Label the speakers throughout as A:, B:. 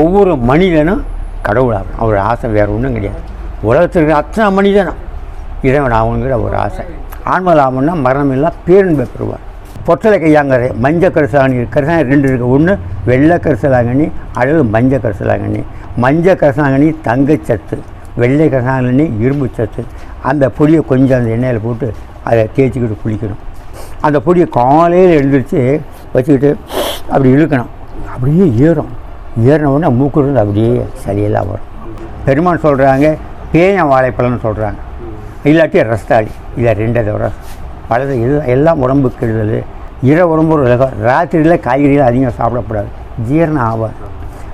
A: ஒவ்வொரு மனிதனும் கடவுளாகணும் அவர் ஆசை வேறு ஒன்றும் கிடையாது. உலகத்தில் இருக்கிற அத்தனை மனிதனும் இறைவன் ஆகணுங்கிற ஒரு ஆசை. ஆன்மலாமன்னா மரணம் இல்லா பேரன்பை பெறுவார். பொட்டலை கையாங்கிற மஞ்சள் கரிசலாங்கண்ணி கரிசலாங்கண்ணி ரெண்டு இருக்குது ஒன்று வெள்ளை கரிசலாங்கண்ணி அல்லது மஞ்சள் கரிசலாங்கண்ணி. மஞ்சள் கரிசலாங்கண்ணி தங்கச்சத்து வெள்ளை கரிசலாங்கண்ணி இரும்பு சத்து. அந்த பொடியை கொஞ்சம் அந்த எண்ணெயில் போட்டு அதை தேய்ச்சிக்கிட்டு குளிக்கணும். அந்த பொடியை காலையில் எழுந்திரிச்சு வச்சுக்கிட்டு அப்படி இழுக்கணும். அப்படியே ஏறும். ஏறின உடனே மூக்குறது அப்படியே சரியெல்லாம் வரும். பெருமான் சொல்கிறாங்க பேயன் வாழைப்பழம்னு சொல்கிறாங்க இல்லாட்டி ரஸ்தாளி இதை ரெண்டை தவிர பழது இது எல்லாம் உடம்பு கெடுதல். இரவு உடம்பு ராத்திரியில் காய்கறிகள் அதிகம் சாப்பிடக்கூடாது. ஜீரணம் ஆகாது.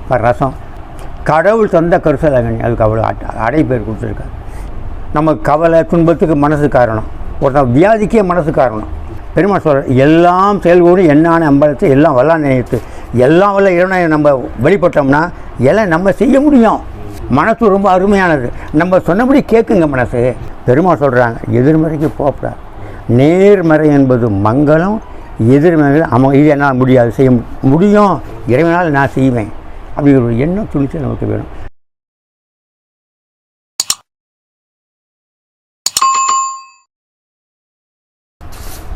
A: இப்போ ரசம். கடவுள் தந்த கருசலகனி அதுக்கு அவ்வளோ அட- அடை பேர் கொடுத்துருக்காரு. நம்ம கவலை துன்பத்துக்கு மனசு காரணம். ஒருத்தன் வியாதிக்கே மனசு காரணம். பெருமாள் சொல்ற எல்லாம் செயல்கூடும் என்னான அம்பலத்தை எல்லாம் வல்லா நினைத்து எல்லாம் வல்ல இறைவனை நம்ம வெளிப்பட்டோம்னா எல்லாம் நம்ம செய்ய முடியும். மனசு ரொம்ப அருமையானது. நம்ம சொன்னபடி கேட்குங்க மனசு. பெருமாள் சொல்கிறாங்க எதிர்மறைக்கு போகக்கூடாது நேர்மறை என்பது மங்களம் எதிர்மறை அம இது என்னால் முடியாது. செய்ய முடியும். இறைவனால் நான் செய்வேன். அப்படி ஒரு எண்ணம் துணிச்சல் நமக்கு வேணும்.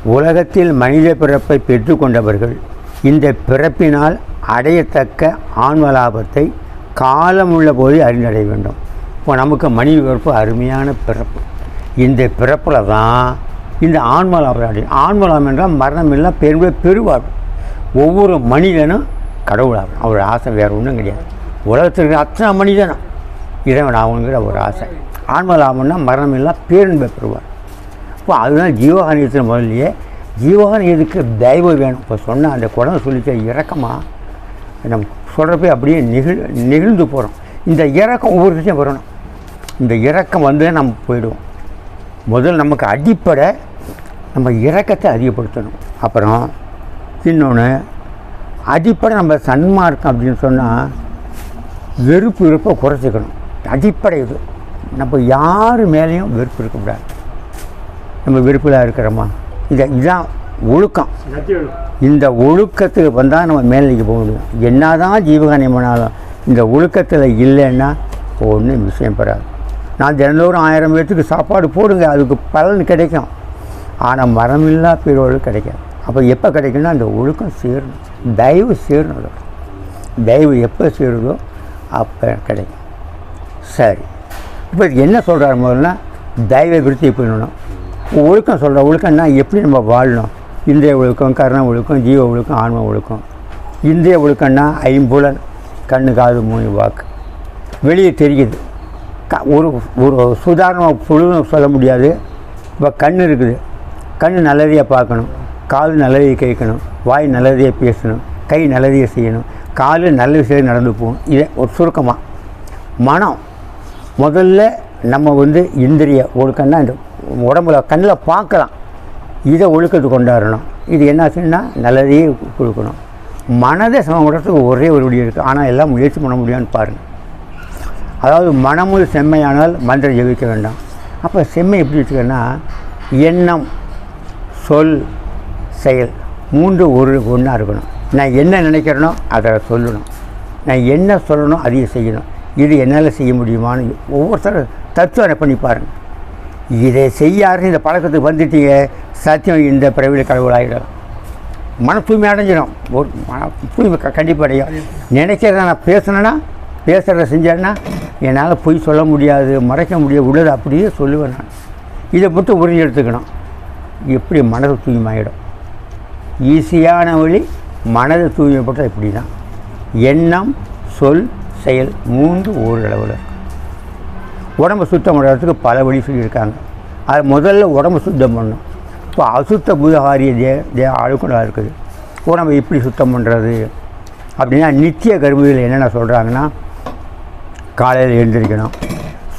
A: உலகத்தில் மனித பிறப்பை பெற்றுக்கொண்டவர்கள் இந்த பிறப்பினால் அடையத்தக்க ஆன்மலாபத்தை உள்ள போது அறிந்தடைய வேண்டும். இப்போ நமக்கு மனித பிறப்பு அருமையான பிறப்பு. இந்த பிறப்பில் தான் இந்த ஆன்மலாபம் அடையும் ஆன்மலாபம் என்றால் மரணம் இல்லை பெருமை பெறுவார் ஒவ்வொரு மனிதனும் கடவுளாகும் அவர் ஆசை வேறு ஒன்றும் கிடையாது. உலகத்தில் இருக்கிற அத்தனை மனிதனும் இறைவன் ஆகணுங்கிற ஒரு ஆசை. ஆன்மலாபம்னா மரணம் இல்லை பேரன்பை பெறுவார். இப்போ அதுதான் ஜீவகானியத்தில் முதல்லையே ஜீவகானியத்துக்கு தெய்வம் வேணும். இப்போ சொன்ன அந்த குழந்தை சொல்லிச்ச இறக்கமாக நம்ம சொல்கிறப்ப அப்படியே நெகிழ் நெகிழ்ந்து போகிறோம் இந்த இறக்கம் ஒவ்வொரு விஷயம் வரணும். இந்த இறக்கம் வந்து நம்ம போயிடுவோம். முதல் நமக்கு அடிப்படை நம்ம இறக்கத்தை அதிகப்படுத்தணும். அப்புறம் இன்னொன்று அடிப்படை நம்ம சன்மார்க்கம் அப்படின்னு சொன்னால் வெறுப்பு இருப்பை குறைச்சிக்கணும். அடிப்படை இது. நம்ம யார் மேலேயும் வெறுப்பு இருக்கக்கூடாது நம்ம வெறுப்பில் இருக்கிறோமா? இதை இதுதான் ஒழுக்கம். இந்த ஒழுக்கத்துக்கு வந்தால் நம்ம மேல்நிலைக்கு போக முடியும். என்னதான் ஜீவகானியம் பண்ணாலும் இந்த ஒழுக்கத்தில் இல்லைன்னா ஒன்றும் விஷயம் பெறாது நான் தினந்தோறும் ஆயிரம் பேர்த்துக்கு சாப்பாடு போடுங்க அதுக்கு பலன் கிடைக்கும். ஆனால் மரமில்லா பேரோடு கிடைக்காது. அப்போ எப்போ கிடைக்குன்னா அந்த ஒழுக்கம் சேரணும். தயவு சேரணும் தயவு எப்போ சேருதோ அப்போ கிடைக்கும். சரி. இப்போ என்ன சொல்கிறாரு முதல்ல? தயவை விருத்தி பண்ணணும். ஒழுக்கம் சொல்கிற ஒழுக்கம்னா எப்படி நம்ம வாழணும்? இந்திய ஒழுக்கம் கர்ண ஒழுக்கம் ஜீவ ஒழுக்கம் ஆன்ம ஒழுக்கம். இந்திய ஒழுக்கம்னா ஐம்புலன் கண்ணு காது மூணு வாக்கு. வெளியே தெரியுது. க ஒரு ஒரு சுதாரணமாக பொழுதும் சொல்ல முடியாது. இப்போ கண் இருக்குது. கண் நல்லதையாக பார்க்கணும். காது நல்லதையை கேட்கணும். வாய் நல்லதையாக பேசணும். கை நல்லதையாக செய்யணும். காலு நல்ல விஷயம் நடந்து போகும். இதை ஒரு சுருக்கமாக மனம். முதல்ல நம்ம வந்து இந்திரிய ஒழுக்கம்னா இந்த உடம்புல கண்ணில் பார்க்கலாம். இதை ஒழுக்கத்து கொண்டாடணும். இது என்னாச்சுன்னா நல்லதையே கொடுக்கணும். மனதை சமப்படுறதுக்கு ஒரே ஒரு வழி இருக்குது ஆனால் எல்லாம் முயற்சி பண்ண முடியான்னு பாருங்கள் அதாவது மனமும் செம்மையானால் மந்திரம் ஜெபிக்க வேண்டாம். அப்போ செம்மை எப்படி வச்சுக்கன்னா எண்ணம் சொல் செயல் மூன்று ஒரு ஒன்றா இருக்கணும். நான் என்ன நினைக்கிறேனோ அதை சொல்லணும். நான் என்ன சொல்லணும் அதையும் செய்யணும். இது என்னால் செய்ய முடியுமான்னு ஒவ்வொருத்தரும் தத்துவனை பண்ணி பாருங்கள் இதை செய்யாருன்னு இந்த பழக்கத்துக்கு வந்துட்டீங்க சத்தியம் இந்த பிறவியில் கடவுளாகிடும் மன தூய்மை அடைஞ்சிடும் ஒரு மன தூய்மை கண்டிப்பாக அடையும். நினைக்கிறத நான் பேசுனேன்னா பேசுகிறத செஞ்சேன்னா என்னால் பொய் சொல்ல முடியாது மறைக்க முடியாது உள்ளது அப்படியே சொல்லுவேன் நான். இதை மட்டும் உறுதி எடுத்துக்கணும் எப்படி மனது தூய்மையாகிடும் ஈஸியான வழி மனது தூய்மைப்பட்டால் இப்படி தான் எண்ணம் சொல் செயல் மூன்று ஓரளவில் இருக்கும். உடம்பு சுத்தம் பண்ணுறதுக்கு பல வழி சொல்லியிருக்காங்க. அது முதல்ல உடம்பு சுத்தம் பண்ணணும் இப்போ அசுத்த பூதகாரிய தே தே அழுக்குண்டாக இருக்குது. உடம்பு எப்படி சுத்தம் பண்ணுறது அப்படின்னா நித்திய கர்மத்தில் என்னென்ன சொல்கிறாங்கன்னா காலையில் எழுந்திரிக்கணும்.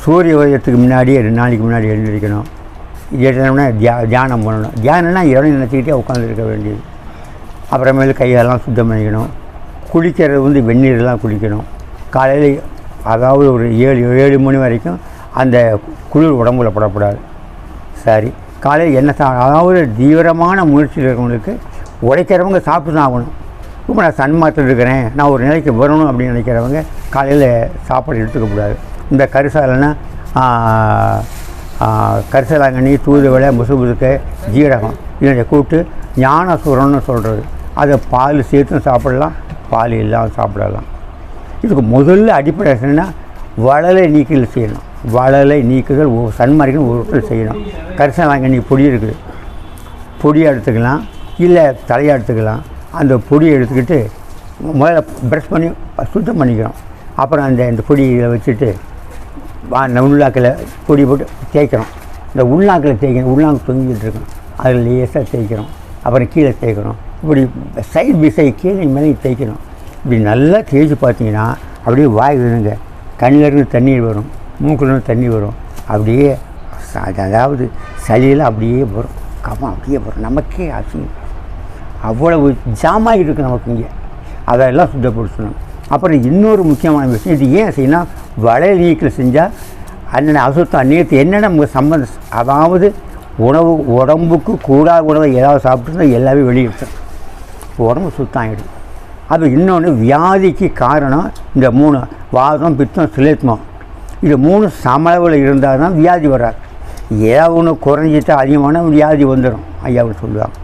A: சூரிய உதயத்துக்கு முன்னாடி ரெண்டு நாளைக்கு முன்னாடி எழுந்திரிக்கணும். எழுந்தோம்னா தியா தியானம் பண்ணணும். தியானம்னா இரவு நினச்சிக்கிட்டே உட்காந்துருக்க வேண்டியது. அப்புறமேலு கையெல்லாம் சுத்தம் பண்ணிக்கணும். குளிக்கிறது வந்து வெந்நீர்லாம் குளிக்கணும் காலையில் அதாவது ஒரு ஏழு ஏழு மணி வரைக்கும் அந்த குளிர் உடம்புல படக்கூடாது. சரி. காலையில் என்ன சா அதாவது தீவிரமான முயற்சியில் இருக்கிறவங்களுக்கு உழைக்கிறவங்க சாப்பிட்டு தான் ஆகணும். இப்போ நான் சன்மாத்தில் இருக்கிறேன் நான் ஒரு நிலைக்கு வரணும் அப்படின்னு நினைக்கிறவங்க காலையில் சாப்பாடு எடுத்துக்கக்கூடாது இந்த கரிசாலைன்னா கரிசலாங்கண்ணி தூதுவளை முசுமுசுக்கு ஜீரகம் இதை கூப்பிட்டு ஞானசூரன்னு சொல்கிறது அதை பால் சேர்த்தும் சாப்பிடலாம் பால் இல்லாமல் சாப்பிடலாம். இதுக்கு முதல்ல அடிப்படை என்னன்னா வளலை நீக்குதல் செய்யணும். வளலை நீக்குதல் ஒ- சன்மார்க்கம் செய்யணும். இடத்துல செய்யணும் கரிசலாங்கண்ணி பொடி இருக்குது. பொடியை எடுத்துக்கலாம் இல்லை தலையை எடுத்துக்கலாம். அந்த பொடியை எடுத்துக்கிட்டு முதல்ல ப்ரஷ் பண்ணி சுத்தம் பண்ணிக்கிறோம் அப்புறம் அந்த இந்த பொடியை வச்சுட்டு அந்த உள்நாக்கில் பொடி போட்டு தேய்க்கிறோம் இந்த உள்நாக்கில் தேய்க்கணும் உள்நாக்கு தொங்கிக்கிட்டு இருக்கும் அதில் லேசாக தேய்க்கிறோம் அப்புறம் கீழே தேய்க்கிறோம் இப்படி சைடு பிசை கீழே மேலே தேய்க்கணும். இப்படி நல்லா தேய்ச்சி பார்த்தீங்கன்னா அப்படியே வாய் விழுங்க கண்ணிலிருந்து தண்ணீர் வரும். மூக்கிலிருந்து தண்ணி வரும். அப்படியே அதாவது சளியெல்லாம் அப்படியே வரும். கவம் அப்படியே வரும். நமக்கே அசிங்கம். அவ்வளவு ஜாமாய் இருக்குது நமக்கு இங்கே. அதெல்லாம் சுத்தப்படுத்தணும். அப்புறம் இன்னொரு முக்கியமான விஷயம் இது ஏன் செய்யணும் வளையல் நீக்கில் செஞ்சால் அண்ணன் அசுத்தம் நேற்று என்னென்ன நமக்கு சம்பந்தம் அதாவது உணவு உடம்புக்கு கூடாத உணவை ஏதாவது சாப்பிட்டுருந்தா எல்லாமே வெளியிட்டோம் உடம்பு சுத்தம் ஆகிடும் அது இன்னொன்று வியாதிக்கு காரணம் இந்த மூணு வாதம் பித்தம் சிலேத்மம் இது மூணு சமளவில் இருந்தால் தான் வியாதி வராது. ஏதாவது ஒன்று குறைஞ்சிட்டா அதிகமான வியாதி வந்துடும் ஐயாவும் சொல்லுவாங்க.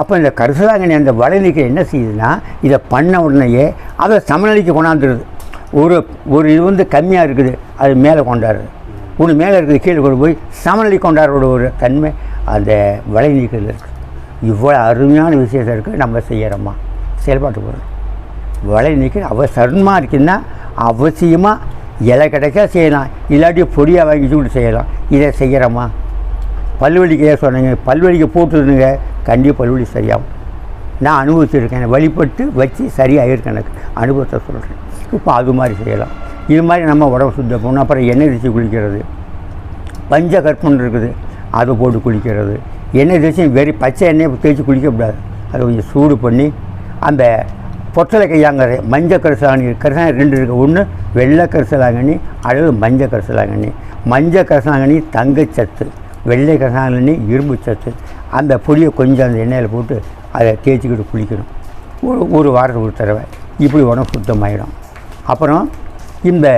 A: அப்போ இந்த கரிசலாங்கண்ணி அந்த வடநிலைக்கு என்ன செய்யுதுன்னா இதை பண்ண உடனேயே அதை சமநிலைக்கு கொண்டாந்துருது. ஒரு ஒரு இது வந்து கம்மியாக இருக்குது அது மேலே கொண்டாடுறது ஒன்று மேலே இருக்குது கீழே கொண்டு போய் சமநிலை கொண்டாடுற ஒரு தன்மை அந்த வலைநீக்கில் இருக்குது இவ்வளோ அருமையான விசேஷம் இருக்குது நம்ம செய்கிறோமா செயல்பாட்டு பொருள் வலை நீக்கல் அவசரமாக இருக்குன்னா அவசியமாக இலை கிடைச்சா செய்யலாம். இல்லாட்டி பொடியாக வாங்கி கூட செய்யலாம். இதை செய்கிறோமா பல்வலிக்கு ஏன் சொன்னீங்க? பல்வலிக்கு போட்டுருந்துங்க கண்டிப்பாக பல்வலி சரியாகும். நான் அனுபவிச்சிருக்கேன். வழிபட்டு வச்சு சரியாகிருக்கேன் எனக்கு. அனுபவத்தை சொல்கிறேன் இப்போ அது மாதிரி செய்யலாம். இது மாதிரி நம்ம உடம்பு சுத்தம் பண்ணணும் அப்புறம் எண்ணெய் தேய்ச்சி குளிக்கிறது. பஞ்ச கற்பன் இருக்குது. அதை போட்டு குளிக்கிறது. எண்ணெய் தேய்ச்சி வெறி பச்சை எண்ணெயை தேய்ச்சி குளிக்கக்கூடாது. அதை கொஞ்சம் சூடு பண்ணி அந்த பொட்டலை கையாங்கிற மஞ்சள் கரிசலாங்கண்ணி கரிசலாங்கண்ணி ரெண்டு இருக்குது ஒன்று வெள்ளை கரிசலாங்கண்ணி அல்லது மஞ்சள் கரிசலாங்கண்ணி. மஞ்சள் கரிசலாங்கண்ணி தங்கச்சத்து வெள்ளை கரிசலாங்கண்ணி இரும்பு சத்து. அந்த பொடியை கொஞ்சம் அந்த எண்ணெயில் போட்டு அதை தேய்ச்சிக்கிட்டு குளிக்கணும். ஒரு ஒரு வாரத்துக்கு ஒரு தடவை. இப்படி உடம்பு சுத்தமாயிடும். அப்புறம் இந்த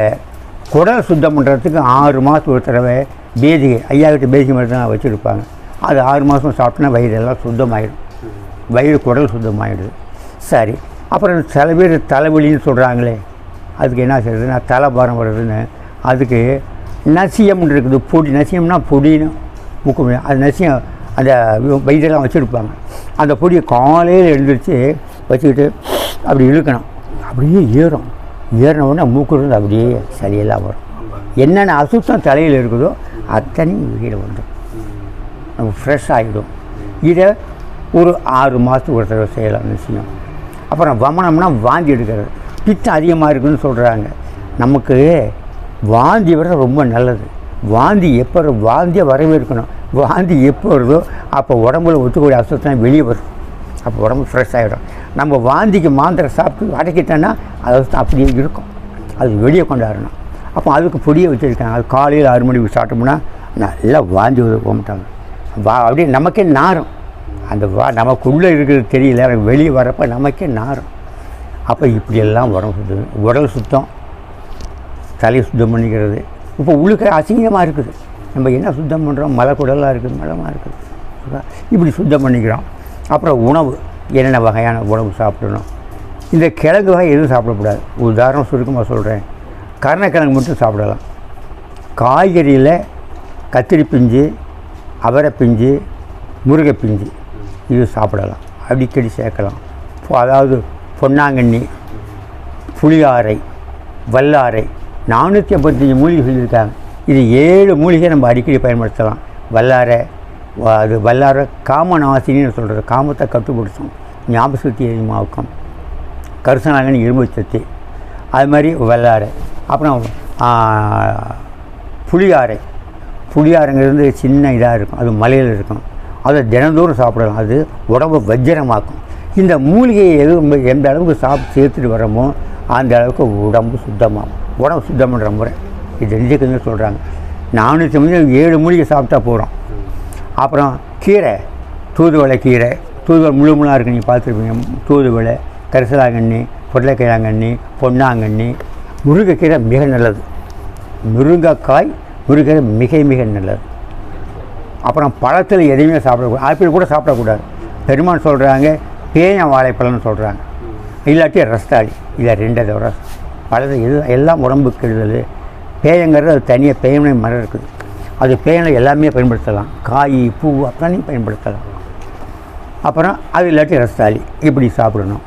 A: குடல் சுத்தம் பண்ணுறதுக்கு ஆறு மாதத்துக்கு ஒரு தடவை பேதிகை ஐயா கிட்ட பேதிகை மருந்து வச்சுருப்பாங்க. அது ஆறு மாதம் சாப்பிட்டோன்னா வயிறு எல்லாம் சுத்தமாயிடும். வயிறு குடல் சுத்தமாயிடுது. சரி. அப்புறம் சில பேர் தலைவலின்னு சொல்கிறாங்களே அதுக்கு என்ன செய்யறதுன்னா தலைபாரம் வருதுன்னு அதுக்கு நசியம்னு இருக்குது. பொடி நசியம்னா பொடின்னு முக்கியம் அது நசியம் அந்த வயிறெல்லாம் வச்சுருப்பாங்க. அந்த பொடியை காலையில் எழுந்திரிச்சு வச்சுக்கிட்டு அப்படி இழுக்கணும். அப்படியே ஏறும். ஏறின உடனே மூக்குலேருந்து அப்படியே சளியெல்லாம் வரும். என்னென்ன அசுத்தம் தலையில் இருக்குதோ அத்தனையும் வீடு வந்துடும் நம்ம ஃப்ரெஷ் ஆகிடும் இதை ஒரு ஆறு மாதத்துக்கு ஒரு தடவை செய்யலாம் நிச்சயம் அப்புறம் வமனம்னா வாந்தி எடுக்கிறது. பித்தம் அதிகமாக இருக்குதுன்னு சொல்கிறாங்க நமக்கு வாந்தி விட ரொம்ப நல்லது. வாந்தி எப்போ வரும்? வாந்தியை வரவேற்கணும். வாந்தி எப்போ வருதோ அப்போ உடம்புல ஒத்துக்கூடிய அசுத்தம் வெளியே வரும். அப்போ உடம்பு ஃப்ரெஷ் ஆகிடும் நம்ம வாந்திக்கு மாந்திரம் சாப்பிட்டு அடக்கிட்டோன்னா அது அப்படியே இருக்கும். அது வெளியே கொண்டாடணும். அப்போ அதுக்கு பொடியை வச்சுருக்காங்க. அது காலையில் ஆறு மணிக்கு சாப்பிட்டோம்னா நல்லா வாந்தி போக மாட்டாங்க வா அப்படியே நமக்கே நாரும். அந்த வா நமக்குள்ளே இருக்கிறது தெரியல எனக்கு வெளியே வரப்போ நமக்கே நாரும். அப்போ இப்படியெல்லாம் உடம்பு சுத்தம் உடல் சுத்தம் தலையை சுத்தம் பண்ணிக்கிறது. இப்போ உள்ளுக்க அசிங்கமாக இருக்குது. நம்ம என்ன சுத்தம் பண்ணுறோம் மலை குடலாக இருக்குது மலமாக இருக்குது. இப்படி சுத்தம் பண்ணிக்கிறோம். அப்புறம் உணவு என்னென்ன வகையான உணவு சாப்பிடணும்? இந்த கிழங்கு வகை எதுவும் சாப்பிடக்கூடாது. உதாரணம் சுருக்கமாக சொல்கிறேன் கருணக்கிழங்கு மட்டும் சாப்பிடலாம். காய்கறியில் கத்திரி பிஞ்சு அவரை பிஞ்சு முருகை பிஞ்சு. இது சாப்பிடலாம். அடிக்கடி சேர்க்கலாம். அதாவது பொன்னாங்கண்ணி புளியாரை வல்லாரை நானூற்றி ஐம்பத்தஞ்சு மூலிகை சொல்லியிருக்காங்க இது ஏழு மூலிகை நம்ம அடிக்கடி பயன்படுத்தலாம். வல்லாரை அது வல்லாரை காமநாசினின்னு சொல்கிறது காமத்தை கட்டுப்படுத்தும். ஞாபக சக்தி அதிகமாக்கும். கரிசனாங்கண்ணி இரும்பு சத்து. அது மாதிரி வல்லாரை. அப்புறம் ஆ, புளியாரை. சின்ன இதாக இருக்கும். அது மலையில் இருக்கும். அதை தினந்தோறும் சாப்பிடலாம். அது உடம்பு வஜ்ரமாக்கும் இந்த மூலிகையை எது எந்த அளவுக்கு சாப்பிட்டு சேர்த்துட்டு வரோமோ அந்த அளவுக்கு உடம்பு சுத்தமாகும். உடம்பு சுத்தம் பண்ணுற முறை. இது தெரிஞ்சுக்கங்க சொல்கிறாங்க நானூற்றி மணி ஏழு மூலிகை சாப்பிட்டா போகிறோம் அப்புறம் கீரை தூதுவளை கீரை. தூதுவளை முழு முழாக இருக்குது நீங்கள் பார்த்துருப்பீங்க. தூதுவளை கரிசலாங்கண்ணி பொருளைக்கிழங்கண்ணி பொன்னாங்கண்ணி. முருங்கைக்கீரை மிக நல்லது. முருங்கைக்காய் முருங்கைக்கீரை மிக மிக நல்லது. அப்புறம் பழத்தில் எதையுமே சாப்பிடக்கூடாது ஆப்பிள் கூட சாப்பிடக்கூடாது. பெருமான் சொல்கிறாங்க பேயம் வாழைப்பழம்னு சொல்கிறாங்க இல்லாட்டி ரஸ்தாளி இதை ரெண்டை தவிர பழத்தை எது எல்லாம் உடம்புக்கு கெடுதல். பேயங்கிறது அது தனியாக பேயனை மரம் இருக்குது. அது பேயனை எல்லாமே பயன்படுத்தலாம். காய் பூ அத்தனையும் பயன்படுத்தலாம். அப்புறம் அது இல்லாட்டி ரஸ்தாளி இப்படி சாப்பிடணும்.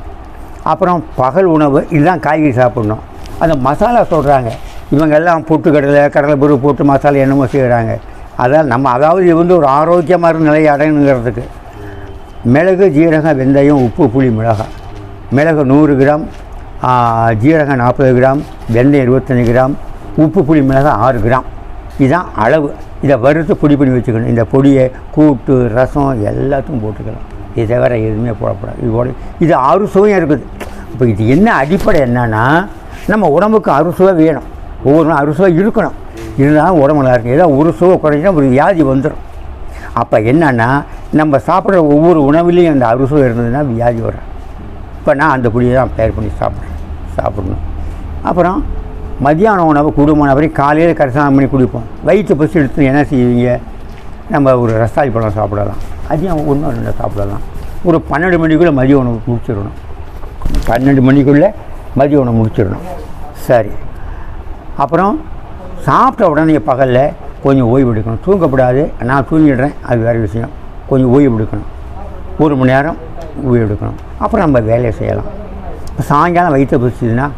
A: அப்புறம் பகல் உணவு இதுதான் காய்கறி சாப்பிடணும். அந்த மசாலா சொல்கிறாங்க இவங்க எல்லாம் புட்டு கடலை கடலை பொருள் போட்டு மசாலா என்னமோ செய்கிறாங்க அதான் நம்ம அதாவது இது வந்து ஒரு ஆரோக்கியமான நிலையை அடையணுங்கிறதுக்கு. மிளகு ஜீரகம் வெந்தயம் உப்பு புளி மிளகாய். மிளகு நூறு கிராம் ஜீரகம் நாற்பது கிராம் வெந்தயம் இருபத்தஞ்சி கிராம் உப்பு புளி மிளகாய் ஆறு கிராம். இதுதான் அளவு. இதை வறுத்து பொடி பண்ணி வச்சுக்கணும். இந்த பொடியை கூட்டு ரசம் எல்லாத்தையும் போட்டுக்கலாம். இது தவிர எதுவுமே போடக்கூடாது. இது இது அறுசுவையும் இருக்குது. இப்போ இது என்ன அடிப்படை என்னென்னா நம்ம உடம்புக்கு அறுசுவை வேணும். ஒவ்வொரு நாள் அறுசுவை இருக்கணும் இருந்தாலும் உடம்பு நல்லா இருக்கும் ஏதோ ஒரு சுவை குறைஞ்சினா ஒரு வியாதி வந்துடும் அப்போ என்னன்னா நம்ம சாப்பிட்ற ஒவ்வொரு உணவுலேயும் அந்த அறுசுவை இருந்ததுன்னா வியாதி வரும் இப்போ நான் அந்த குழியை தான் தயார் பண்ணி சாப்பிட்றேன். சாப்பிடணும். அப்புறம் மத்தியான உணவு குடும்பம் வரையும் காலையில் கரிசனம் பண்ணி குடிப்போம். வயிற்று பசி எடுத்து என்ன செய்வீங்க? நம்ம ஒரு ரசாயி பழம் சாப்பிடலாம். அதையும் ஒன்றும் ரெண்டு சாப்பிடலாம். ஒரு பன்னெண்டு மணிக்குள்ளே மதிய உணவு முடிச்சிடணும். பன்னெண்டு மணிக்குள்ளே மதிய உணவு முடிச்சிடணும். சரி. அப்புறம் சாப்பிட்ட உடனே பகலில் கொஞ்சம் ஓய்வு எடுக்கணும். தூங்கக்கூடாது. நான் தூங்கிடுறேன். அது வேறு விஷயம். கொஞ்சம் ஓய்வு எடுக்கணும். ஒரு மணி நேரம் ஓய்வு எடுக்கணும். அப்புறம் நம்ம வேலையை செய்யலாம். சாயங்காலம் வயிற்று பிடிச்சதுன்னா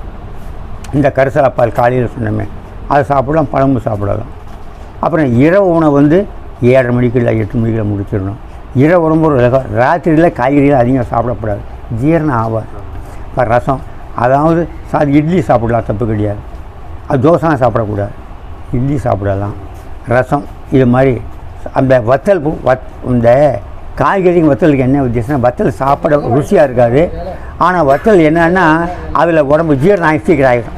A: இந்த கரிசலப்பால் காலையில் சொன்னோமே அதை சாப்பிடலாம் பழம்பு சாப்பிடலாம். அப்புறம் இரவு உணவு வந்து ஏழரை மணிக்கு இல்லை எட்டு மணிக்கு முடிச்சிடணும். இரவு உடம்பு ஒரு ராத்திரியில் காய்கறிகள் அதிகம் சாப்பிடக்கூடாது. ஜீரணம் ஆகாது. இப்போ ரசம். அதாவது சா இட்லி சாப்பிடலாம் தப்பு கிடையாது. அது தோசைலாம் சாப்பிடக்கூடாது. இட்லி சாப்பிடலாம். ரசம் இது மாதிரி அந்த வத்தல் பூ வத் இந்த காய்கறிங்க வத்தலுக்கு என்ன வித்தியாசம்னா வத்தல் சாப்பிட ருசியாக இருக்காது. ஆனால் வத்தல் என்னன்னா அதில் உடம்பு ஜீரணம் ஆகி சீக்கிரம் ஆகிடும்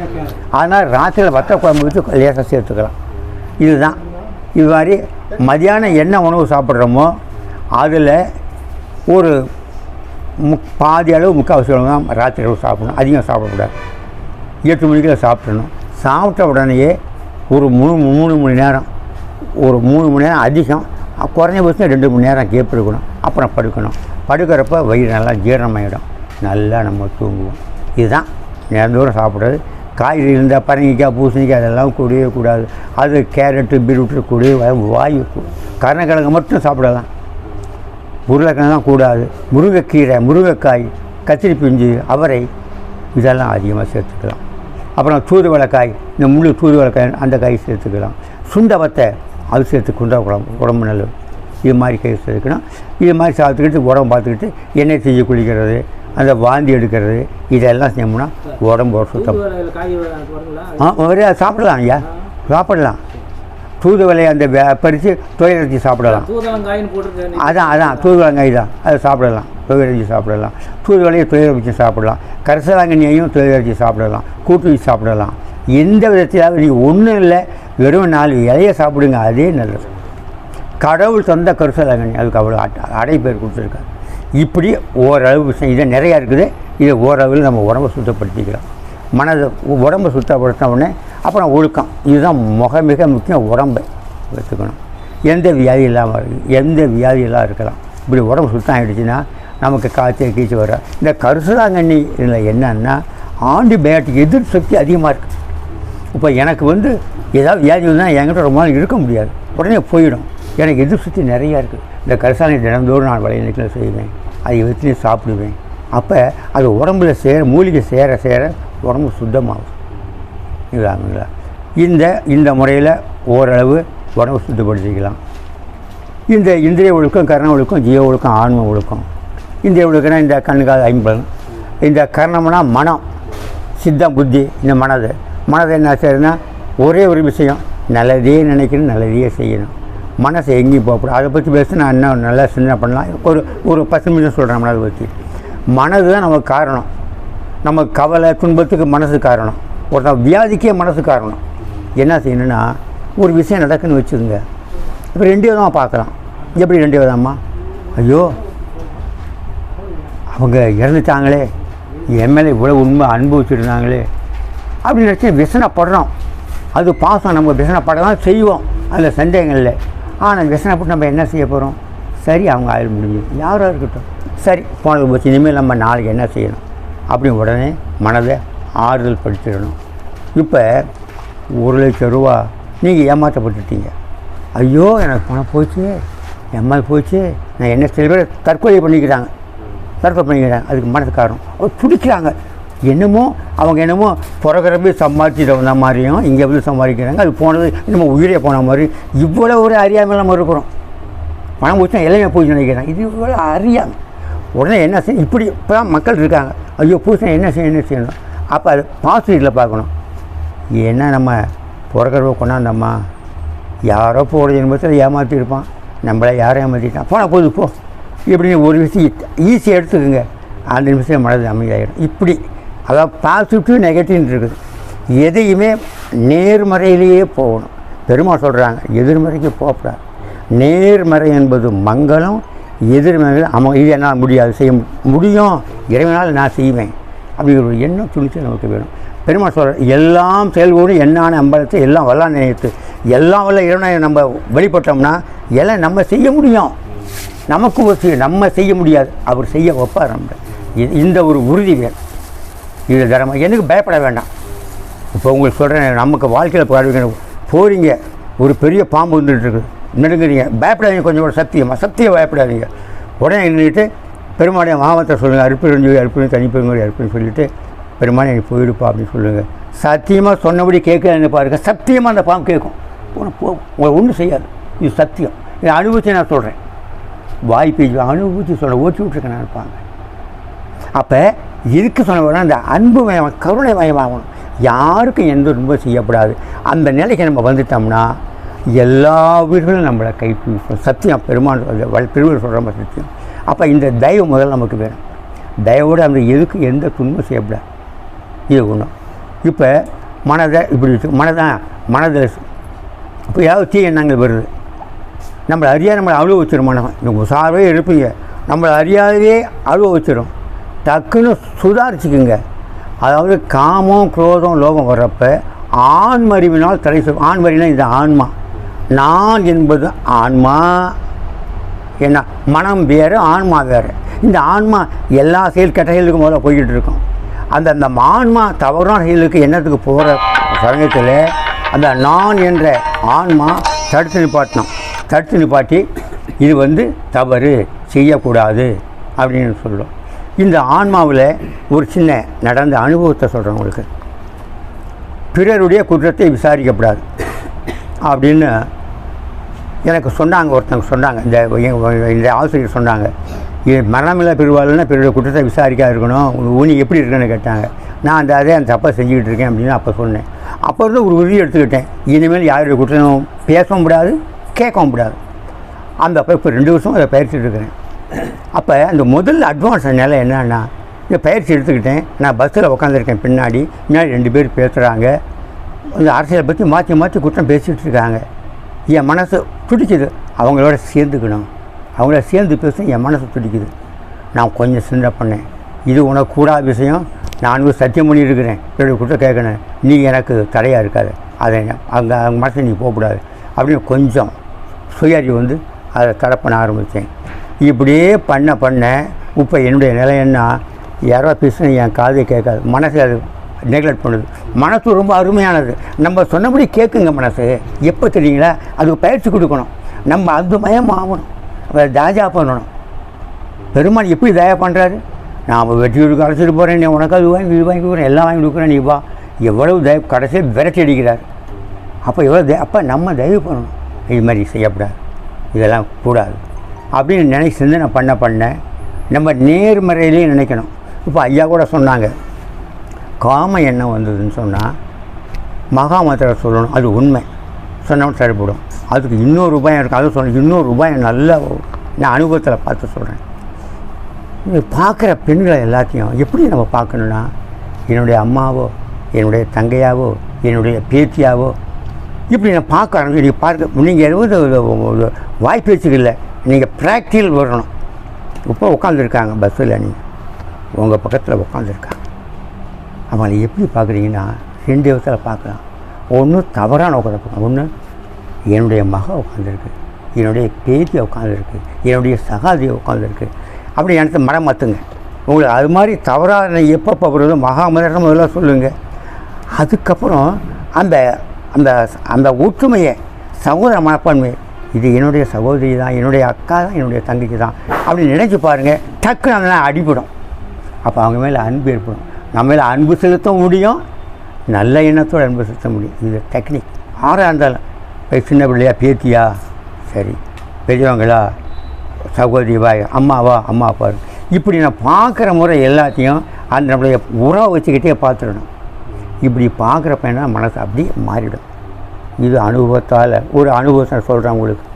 A: அதனால் ராத்திரியில் வத்தல் குழம்பு வச்சு லேசாக சேர்த்துக்கலாம். இதுதான். இது மாதிரி மதியானம் என்ன உணவு சாப்பிட்றோமோ அதில் ஒரு முக் பாதி அளவு முக்கால் அளவு தான் ராத்திரி அளவு சாப்பிடணும். அதிகம் சாப்பிடக்கூடாது. எட்டு மணிக்குள்ள சாப்பிட்றணும் சாப்பிட்ட உடனேயே ஒரு மூணு மூணு மணி நேரம் ஒரு மூணு மணி நேரம் அதிகம் குறைஞ்சபட்சம் ரெண்டு மணி நேரம் கேப் இருக்கணும் அப்புறம் படுக்கணும். படுக்கிறப்ப வயிறு நல்லா ஜீரணமாயிடும். நல்லா நம்ம தூங்குவோம். இதுதான் நேரந்தோறும் சாப்பிட்றது. காய்கறி இருந்தால் பரங்கிக்காய் பூசணிக்காய் அதெல்லாம் கூடவே கூடாது. அது கேரட்டு பீட்ரூட்டு கூடவே வாயு கருணக்கிழங்கு மட்டும் சாப்பிடலாம். உருளைக்கிழங்கு கூடாது. முருங்கைக்கீரை முருங்கைக்காய் கத்திரி பிஞ்சு அவரை இதெல்லாம் அதிகமாக சேர்த்துக்கலாம். அப்புறம் தூதுவளைக்காய் இந்த முழு தூதுவளைக்காய் அந்த காய் சேர்த்துக்கலாம். சுண்டவத்தை அது சேர்த்து குண்டா குழம்பு உடம்பு நல்லது. இது மாதிரி கை சேர்த்துக்கணும் இது மாதிரி சாப்பிட்டுக்கிட்டு உடம்பு பார்த்துக்கிட்டு எண்ணெய் தீயை குளிக்கிறது அந்த வாந்தி எடுக்கிறது இதெல்லாம் செஞ்சோம்னா உடம்பு சுத்தம். ஆ ஒரே சாப்பிடலாம் ஐயா. சாப்பிடலாம். தூதுவளை அந்த பறித்து துவையரச்சி சாப்பிடலாம். அதான் அதான் தூதுவளங்காய் தான். அதை சாப்பிடலாம். துவையரச்சி சாப்பிடலாம். தூதுவளையை துவையல் வச்சு சாப்பிடலாம். கரிசலாங்கண்ணியையும் துவையல் வச்சு சாப்பிடலாம். கூட்டு வச்சு சாப்பிடலாம். எந்த விதத்திலாவது நீங்கள் ஒன்றும் இல்லை வெறும் நாலு இலையை சாப்பிடுங்க அதே நல்லது. கடவுள் தந்த கரிசலாங்கண்ணி அதுக்கு அவ்வளோ அடை பேர் கொடுத்துருக்காரு. இப்படி ஓரளவு விஷயம் நிறையா இருக்குது. இதை ஓரளவில் நம்ம உடம்பை சுத்தப்படுத்திக்கலாம் மனதை உடம்பை சுத்தப்படுத்தின உடனே அப்புறம் ஒழுக்கம். இதுதான் முக மிக முக்கியம் உடம்பை வச்சுக்கணும். எந்த வியாதி இல்லாமல் எந்த வியாதி எல்லாம் இருக்கலாம். இப்படி உடம்பு சுத்தம் ஆகிடுச்சுன்னா நமக்கு காய்ச்சல் கீச்சு வர இந்த கருசுதாங்கண்ணி இதில் என்னன்னா ஆன்டிபயோட்டிக் எதிர் சக்தி அதிகமாக இருக்குது இப்போ எனக்கு வந்து ஏதாவது வியாதி வந்தால் என்கிட்ட ரொம்ப நாள் இருக்க முடியாது. உடனே போயிடும். எனக்கு எதிர் சக்தி நிறையா இருக்குது இந்த கரிசாலை தினந்தோறும் நான் வளைய நிற்கல செய்வேன். அதை வச்சு சாப்பிடுவேன். அப்போ அது உடம்புல சேர மூலிகை சேர சேர உடம்பு சுத்தமாகும். இதாங்களா இந்த இந்த முறையில் ஓரளவு உடம்பு சுத்தப்படுத்திக்கலாம். இந்த இந்திரிய ஒழுக்கம் கரண ஒழுக்கம் ஜீவ ஒழுக்கம் ஆன்ம ஒழுக்கம். இந்த ஒழுக்கம்னா இந்த கண்ணுக்கால் ஐம்பது இந்த கரணம்னா மனம் சித்தம் புத்தி இந்த மனது. மனதை என்ன செய்யறதுன்னா ஒரே ஒரு விஷயம் நல்லதே நினைக்கணும் நல்லதையே செய்யணும். மனசை எங்கேயும் போகக்கூடாது. அதை பற்றி பேசினா இன்னும் நல்லா சின்ன பண்ணலாம். ஒரு ஒரு பத்து நிமிஷம் சொல்கிறேன் மனதை பற்றி மனது தான் நமக்கு காரணம். நம்ம கவலை துன்பத்துக்கு மனசு காரணம். ஒருத்தன் வியாதிக்கே மனசு காரணம். என்ன செய்யணும்னா ஒரு விஷயம் நடக்குன்னு வச்சுக்கோங்க. இப்போ ரெண்டு விதமாக பார்க்கலாம். எப்படி ரெண்டு விதமா? ஐயோ அவங்க இறந்துட்டாங்களே என் மேலே இவ்வளோ உண்மை அனுபவிச்சுருந்தாங்களே அப்படின்னு நினச்சி விசனப்படுறோம். அது பாசம் நம்ம விசனப்பட தான் செய்வோம். அதில் சந்தேகங்கள் ஆனால் விசனப்பட்டு நம்ம என்ன செய்ய போகிறோம் சரி அவங்க ஆயுள் முடிஞ்சு யாராக இருக்கட்டும். சரி போனது போச்சு. இனிமேல் நம்ம நாளைக்கு என்ன செய்யணும்? அப்படின்னு உடனே மனதை ஆறுதல் படுத்திடணும். இப்போ ஒரு லட்சம் ரூபா நீங்கள் ஏமாற்றப்பட்டுட்டீங்க. ஐயோ எனக்கு பணம் போச்சு எம்மால் போச்சு நான் என்ன சில பேர் தற்கொலை பண்ணிக்கிறாங்க. தற்கொலை பண்ணிக்கிறாங்க அதுக்கு மனசு காரணம் அவர் பிடிக்கிறாங்க என்னமோ அவங்க என்னமோ பிறகுறப்ப சம்பாதிச்சிட்டு வந்த மாதிரியும் இங்கே வந்து சம்பாதிக்கிறாங்க அது போனது நம்ம உயிரே போன மாதிரி. இவ்வளோ ஒரு அறியாமல் நம்ம இருக்கிறோம். பணம் போச்சுன்னா எல்லாமே போய் நினைக்கிறேன். இது இவ்வளோ அறியாமை. உடனே என்ன செய்ய இப்படி இப்போ தான் மக்கள் இருக்காங்க. ஐயோ புதுசாக என்ன செய்யணும் என்ன செய்யணும். அப்போ அது பாசிட்டிவில் பார்க்கணும். என்ன நம்ம பிறக்கிறவ கொண்டாந்தம்மா யாரோ போகிறது என்பதில் ஏமாற்றிருப்பான் நம்மளை யாரும் ஏமாற்றிட்டான் போனால் போது போ. எப்படின்னு ஒரு விஷயம் ஈஸியாக எடுத்துக்கோங்க. அந்த நிமிஷம் மனது அமைதியாகிடும் இப்படி அதாவது பாசிட்டிவ் நெகட்டிவ்னு இருக்குது. எதையுமே நேர்மறையிலேயே போகணும். பெருமாள் சொல்கிறாங்க எதிர்மறைக்கு போகக்கூடாது. நேர்மறை என்பது மங்களம் எதிர்மறை அம இது என்னால் முடியாது செய்ய முடியும். இறைவனால் நான் செய்வேன். அப்படிங்கிற ஒரு எண்ணம் துணிச்சல் நமக்கு வேணும். பெருமாள் சொல்கிற எல்லாம் செயல்கூடும் என்னான அம்பலத்தை எல்லாம் வல்லா நினைத்து எல்லாம் வல்ல இறைவனை நம்ம வெளிப்பட்டோம்னா எல்லாம் நம்ம செய்ய முடியும். நமக்கு ஒரு செய்ய நம்ம செய்ய முடியாது. அவர் செய்ய வைப்பார் நம்ம இது- இந்த ஒரு உறுதி வேணும் இது தரமா எனக்கு பயப்பட வேண்டாம். இப்போ உங்களுக்கு சொல்கிறேன் நமக்கு வாழ்க்கையில் பாடுவீங்க போகிறீங்க ஒரு பெரிய பாம்பு வந்துட்டுருக்கு. இருக்குது பயப்படாதீங்க. கொஞ்சம் கூட சத்தியமாக சத்தியம் பயப்படாதீங்க. உடனே நின்றுட்டு பெருமாடைய மாவத்தை சொல்லுங்கள் அறுப்பிடும் சொல்லி அறுப்பிடும் தனி பெருமாடி அறுப்பின்னு சொல்லிட்டு பெருமானை எனக்கு போயிடுப்பா அப்படின்னு சொல்லுங்கள் சத்தியமாக சொன்னபடி கேட்கலன்னு பாருங்க. சத்தியமாக அந்த பாம்பு கேட்கும். போன போ உங்களை ஒன்றும் செய்யாது. இது சத்தியம். இதை அனுபவிச்சு நான் சொல்கிறேன் வாய்ப்பை அனுபவித்து சொல்ல ஓட்டி விட்ருக்கேன் நினைப்பாங்க. இருப்பாங்க அப்போ இருக்க சொன்ன அந்த அன்பு மயம் கருணை மயமாகணும். யாருக்கும் எந்த துன்பம் செய்யப்படாது. அந்த நிலைக்கு நம்ம வந்துட்டோம்னா எல்லா உயிர்களும் நம்மளை கை சத்தியம். சத்தியம் பெருமாள் பெருமாள் சொல்கிற மாதிரி சத்தியம். அப்போ இந்த தயவு முதல்ல நமக்கு வேணும். தயவோடு அந்த எதுக்கு எந்த துன்பம் செய்யப்படாது. இது ஒன்றும் இப்போ மனதை இப்படி மனதான் மனதில் இப்போ ஏதாவது தீ எண்ணங்கள் வருது. நம்மளை அறியா நம்மளை அழுவ வச்சிடும் மனம் நீங்கள் உஷாரவே இருப்பீங்க நம்மளை அறியாதவே அழுவ வச்சிடும் டக்குன்னு சுதாரிச்சுக்குங்க. அதாவது காமம் குரோதம் லோகம் வர்றப்ப ஆண்மறிவினால் தடை சொல் ஆண்மறினா இது ஆன்மா. நான் என்பது ஆன்மா. என்ன மனம் வேறு ஆன்மா வேறு. இந்த ஆன்மா எல்லா செயல் கெட்ட செயலுக்கும் முதல்ல போய்கிட்டு இருக்கும். அந்த அந்த ஆன்மா தவறான செயலுக்கு என்னத்துக்கு போகிற சமயத்தில் அந்த நான் என்ற ஆன்மா தடுத்து நிப்பாட்டினோம் தடுத்து நிப்பாட்டி இது வந்து தவறு செய்யக்கூடாது அப்படின்னு சொல்லும் இந்த ஆன்மாவில் ஒரு சின்ன நடந்த அனுபவத்தை சொல்கிறேன் உங்களுக்கு. பிறருடைய குற்றத்தை விசாரிக்கப்படாது அப்படின்னு எனக்கு சொன்னாங்க ஒருத்தவங்க சொன்னாங்க. இந்த இந்த ஆசிரியர் சொன்னாங்க. இது மரணமில்லா பெருவாள்னா பிறருடைய குற்றத்தை விசாரிக்காது இருக்கணும். ஊனி எப்படி இருக்குன்னு கேட்டாங்க. நான் அந்த அதே அந்த தப்பாக செஞ்சுக்கிட்டு இருக்கேன் அப்படின்னு அப்போ சொன்னேன். அப்போ இருந்து ஒரு உறுதி எடுத்துக்கிட்டேன். இனிமேல் யாருடைய குற்றம் பேசவும் கூடாது கேட்கவும் கூடாது அந்த அப்போ இப்போ ரெண்டு வருஷம் அதை பயிற்சி இருக்கிறேன். அப்போ அந்த முதல் அட்வான்ஸ் நிலை என்னன்னா இந்த பயிற்சி எடுத்துக்கிட்டேன். நான் பஸ்ஸில் உட்காந்துருக்கேன் பின்னாடி. முன்னாடி ரெண்டு பேர் பேசுகிறாங்க இந்த அரசியலை பற்றி மாற்றி மாற்றி குற்றம் பேசிகிட்டு இருக்காங்க. என் மனசு துடிக்குது. அவங்களோட சேர்ந்துக்கணும். அவங்கள சேர்ந்து பேச என் மனசு துடிக்குது. நான் கொஞ்சம் சிந்தனை பண்ணேன். இது உனக்கு கூடாத விஷயம். நானும் சத்தியம் சத்தியம் பண்ணியிருக்கிறேன். என்னுடைய குற்றம் கேட்கணும். நீ எனக்கு தடையாக இருக்காது. அதை அங்கே அவங்க மனசு நீ போகக்கூடாது. அப்படின்னு கொஞ்சம் சுயறிவு வந்து அதை தடை பண்ண ஆரம்பித்தேன். இப்படியே பண்ண பண்ண இப்போ என்னுடைய நிலை என்ன? யாரோ பேசுனா என் காதை கேட்காது. மனசு அது நெக்லெக்ட் பண்ணுது. மனசு ரொம்ப அருமையானது. நம்ம சொன்னபடி கேட்குங்க மனசு. எப்போ தெரியுங்களா? அதுக்கு பயிற்சி கொடுக்கணும். நம்ம அது மயம் ஆகணும் தாஜா பண்ணணும். பெருமாள் எப்படி தயா பண்ணுறாரு நான் வெற்றி வீடுக்கு அழைச்சிட்டு போகிறேன் நீ உனக்கு அது வாங்கி இது வாங்கி கொடுக்குறேன். எல்லாம் வாங்கி கொடுக்குறேன். நீ வா. எவ்வளவு தயவு கடைசியில் விரட்டி அடிக்கிறார். அப்போ எவ்வளோ அப்போ நம்ம தயவு பண்ணணும். இது மாதிரி செய்யக்கூடாது. இதெல்லாம் கூடாது. அப்படின்னு நினை சிந்தனை பண்ண பண்ண நம்ம நேர்மறையிலேயே நினைக்கணும். இப்போ ஐயா கூட சொன்னாங்க காம எண்ணம் வந்ததுன்னு சொன்னால் மகாமந்திர சொல்லணும் அது உண்மை. சொன்னவன் சரிப்படும் அதுக்கு இன்னொரு உபாயம் இருக்குது அது சொன்ன இன்னொரு உபாயம் நல்லா நான் அனுபவத்தில் பார்த்து சொல்கிறேன் பார்க்குற பெண்களை எல்லாத்தையும் எப்படி நம்ம பார்க்கணுன்னா என்னுடைய அம்மாவோ என்னுடைய தங்கையாவோ என்னுடைய பேத்தியாவோ இப்படி நான் பார்க்க ஆரம்பிச்சு நீங்கள் பார்க்க நீங்கள் எதுவும் வாய்ப்பு இல்லை நீங்கள் ப்ராக்டிகல் வரணும். இப்போ உட்காந்துருக்காங்க பஸ்ஸில் நீங்கள் உங்கள் பக்கத்தில் உட்காந்துருக்காங்க அவங்களை எப்படி பார்க்குறீங்கன்னா ரெண்டு விதத்தில் பார்க்கலாம். ஒன்று தவறான உட்காந்து ஒன்று என்னுடைய மக உட்காந்துருக்கு என்னுடைய பேத்தி உட்காந்துருக்கு என்னுடைய சகாதி உட்காந்துருக்கு அப்படி எனக்கு மரம் மாற்றுங்க உங்களுக்கு அது மாதிரி தவறாக எப்போ வருதோ மகாமந்திரம் முதல்ல சொல்லுங்கள் அதுக்கப்புறம் அந்த அந்த அந்த ஒற்றுமையை சகோதர மனப்பான்மை இது என்னுடைய சகோதரி தான் என்னுடைய அக்கா தான் என்னுடைய தங்கச்சி தான் அப்படின்னு நினைச்சு பாருங்கள் டக்குன்னு அதெல்லாம் அடிபடும். அப்போ அவங்க மேலே அன்பு ஏற்படும். நம்ம மேலே அன்பு செலுத்த முடியும் நல்ல எண்ணத்தோடு அன்பு செலுத்த முடியும். இது டெக்னிக் ஆறாக இருந்தாலும் இப்போ சின்ன பிள்ளையா பேத்தியா? சரி. பெரியவங்களா? சகோதரி வாய் அம்மாவா அம்மா அப்பா இப்படி நான் பார்க்குற முறை எல்லாத்தையும் அந்த நம்மளுடைய உறவை வச்சுக்கிட்டே பார்த்துடணும். இப்படி பார்க்குறப்ப என்ன மனசு அப்படியே மாறிடும். இது அனுபவத்தால் ஒரு அனுபவத்தை சொல்கிறேன் உங்களுக்கு.